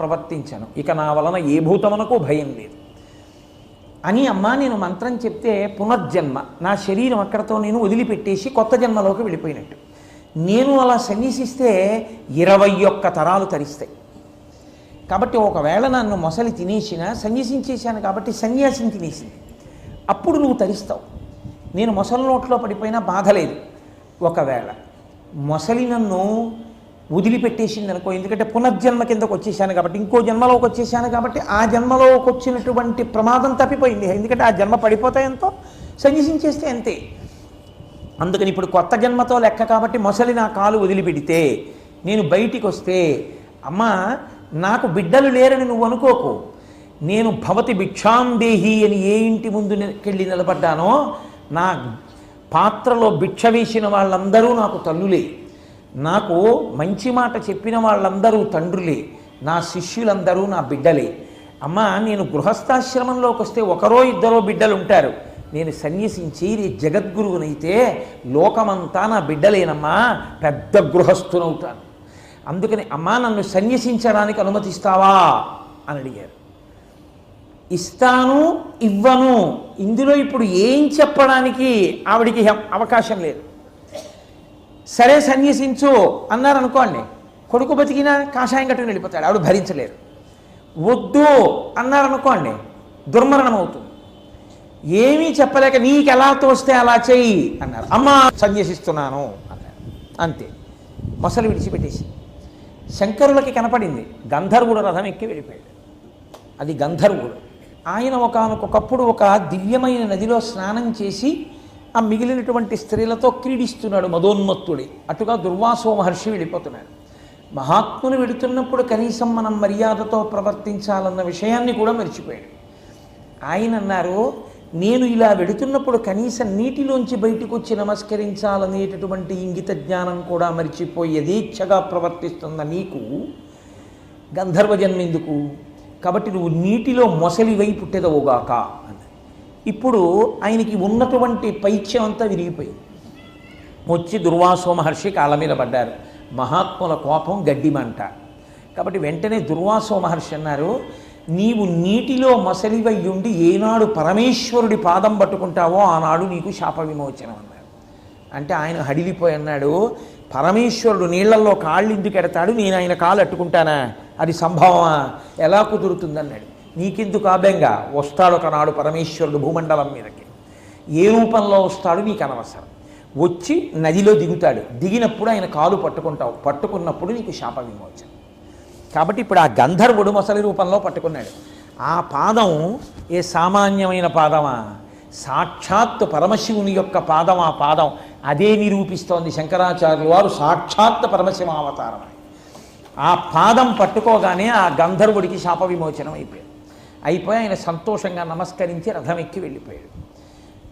ప్రవర్తించను. ఇక నా వలన ఏ భూతమునకు భయం లేదు. అని అమ్మా నేను మంత్రం చెప్తే పునర్జన్మ నా శరీరం అక్కడతో నేను వదిలిపెట్టేసి కొత్త జన్మలోకి వెళ్ళిపోయినట్టు. నేను అలా సన్యసిస్తే ఇరవై ఒక్క తరాలు తరిస్తాయి. కాబట్టి ఒకవేళ నన్ను మొసలి తినేసిన సన్యసించేశాను కాబట్టి సన్యాసిని తినేసింది. అప్పుడు నువ్వు తరిస్తావు. నేను మొసలి నోట్లో పడిపోయినా బాధ లేదు. ఒకవేళ మొసలి నన్ను వదిలిపెట్టేసింది అనుకో ఎందుకంటే పునర్జన్మ కిందకు వచ్చేసాను కాబట్టి ఇంకో జన్మలోకి వచ్చేసాను కాబట్టి ఆ జన్మలోకి వచ్చినటువంటి ప్రమాదం తప్పిపోయింది. ఎందుకంటే ఆ జన్మ పడిపోతే ఎంతో సన్యసించేస్తే అంతే. అందుకని ఇప్పుడు కొత్త జన్మతో లెక్క కాబట్టి మొసలి నా కాలు వదిలిపెడితే నేను బయటికి వస్తే అమ్మా నాకు బిడ్డలు లేరని నువ్వు అనుకోకు. నేను భవతి భిక్షాందేహి అని ఏ ఇంటి ముందు వెళ్ళి నిలబడ్డానో నా పాత్రలో భిక్ష వేసిన వాళ్ళందరూ నాకు తల్లులే. నాకు మంచి మాట చెప్పిన వాళ్ళందరూ తండ్రులే నా శిష్యులందరూ నా బిడ్డలే. అమ్మా నేను గృహస్థాశ్రమంలోకి వస్తే ఒకరో ఇద్దరో బిడ్డలు ఉంటారు. నేను సన్యసించి నీ జగద్గురువునైతే లోకమంతా నా బిడ్డలేనమ్మా పెద్ద గృహస్థునవుతాను. అందుకని అమ్మా నన్ను సన్యసించడానికి అనుమతిస్తావా? అని అడిగారు. ఇస్తాను ఇవ్వను. ఇందులో ఇప్పుడు ఏం చెప్పడానికి ఆవిడికి అవకాశం లేదు. సరే సన్యసించు అన్నారు అనుకోండి. కొడుకు బతికినా కాషాయం కట్టుకుని వెళ్ళిపోతాడు. ఆవిడ భరించలేరు వద్దు అన్నారు అనుకోండి. దుర్మరణం అవుతుంది ఏమీ చెప్పలేక నీకు ఎలా తోస్తే అలా చెయ్యి అన్నారు. అమ్మ సన్యసిస్తున్నాను అన్నారు. అంతే. మొసలు విడిచిపెట్టేసి శంకరులకి కనపడింది. గంధర్వుడు రథం ఎక్కి వెళ్ళిపోయాడు. అది గంధర్వుడు. ఆయన ఒకనకొకప్పుడు ఒక దివ్యమైన నదిలో స్నానం చేసి ఆ మిగిలినటువంటి స్త్రీలతో క్రీడిస్తున్నాడు మదోన్మత్తుడి. అటుగా దుర్వాసో మహర్షి వెళ్ళిపోతున్నాడు మహాత్ములు వెళుతున్నప్పుడు కనీసం మనం మర్యాదతో ప్రవర్తించాలన్న విషయాన్ని కూడా మర్చిపోయాడు. ఆయన అన్నారు నేను ఇలా వెడుతున్నప్పుడు కనీసం నీటిలోంచి బయటకు వచ్చి నమస్కరించాలనేటటువంటి ఇంగిత జ్ఞానం కూడా మర్చిపోయి యథేచ్ఛగా ప్రవర్తిస్తున్న నీకు గంధర్వ జన్మెందుకు. కాబట్టి నువ్వు నీటిలో మొసలివై పుట్టెదవుగాక అని ఇప్పుడు ఆయనకి ఉన్నటువంటి పైత్యం అంతా విరిగిపోయింది. వచ్చి దుర్వాసో మహర్షి కాళ్ళ మీద పడ్డారు. మహాత్ముల కోపం గడ్డిమంట. కాబట్టి వెంటనే దుర్వాసో మహర్షి అన్నారు నీవు నీటిలో మసలివై ఉండి ఏనాడు పరమేశ్వరుడి పాదం పట్టుకుంటావో ఆనాడు నీకు శాప విమోచనం అన్నారు. అంటే ఆయన హడిలిపోయి అన్నాడు పరమేశ్వరుడు నీళ్ళలో కాళ్ళు ఎందుకు ఎడతాడు నేను ఆయన కాళ్ళు అట్టుకుంటానా? అది సంభవమా? ఎలా కుదురుతుందన్నాడు. నీకెందుకు ఆబెంగా వస్తాడు ఒకనాడు పరమేశ్వరుడు భూమండలం మీదకి. ఏ రూపంలో వస్తాడు నీకు అనవసరం. వచ్చి నదిలో దిగుతాడు. దిగినప్పుడు ఆయన కాలు పట్టుకుంటావు. పట్టుకున్నప్పుడు నీకు శాప విమోచన కాబట్టి ఇప్పుడు ఆ గంధర్వుడు మొసలి రూపంలో పట్టుకున్నాడు. ఆ పాదం ఏ సామాన్యమైన పాదమా? సాక్షాత్ పరమశివుని యొక్క పాదం ఆ పాదం. అదే నిరూపిస్తోంది శంకరాచార్యులు వారు. సాక్షాత్ పరమశివ అవతారం ఆ పాదం పట్టుకోగానే ఆ గంధర్వుడికి శాప విమోచనం అయిపోయింది. అయిపోయి ఆయన సంతోషంగా నమస్కరించి రథం ఎక్కి వెళ్ళిపోయాడు.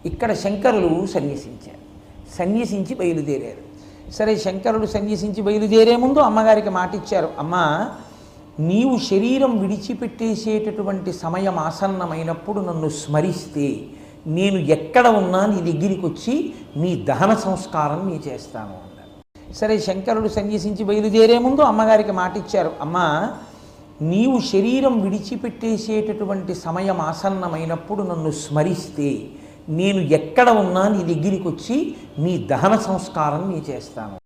ఇక్కడ శంకరులు సన్యసించారు. సన్యసించి బయలుదేరారు. సరే శంకరుడు సన్యసించి బయలుదేరే ముందు అమ్మగారికి మాట ఇచ్చారు అమ్మా నీవు శరీరం విడిచిపెట్టేసేటటువంటి సమయం ఆసన్నమైనప్పుడు నన్ను స్మరిస్తే నేను ఎక్కడ ఉన్నా నీ దగ్గరికి వచ్చి నీ దహన సంస్కారం నీ చేస్తాను అన్నారు. సరే శంకరుడు సన్యసించి బయలుదేరే ముందు అమ్మగారికి మాట ఇచ్చారు అమ్మా నీవు శరీరం విడిచిపెట్టేసేటటువంటి సమయం ఆసన్నమైనప్పుడు నన్ను స్మరిస్తే నేను ఎక్కడ ఉన్నా నీ దగ్గరికి వచ్చి నీ దహన సంస్కారం నీ చేస్తాను.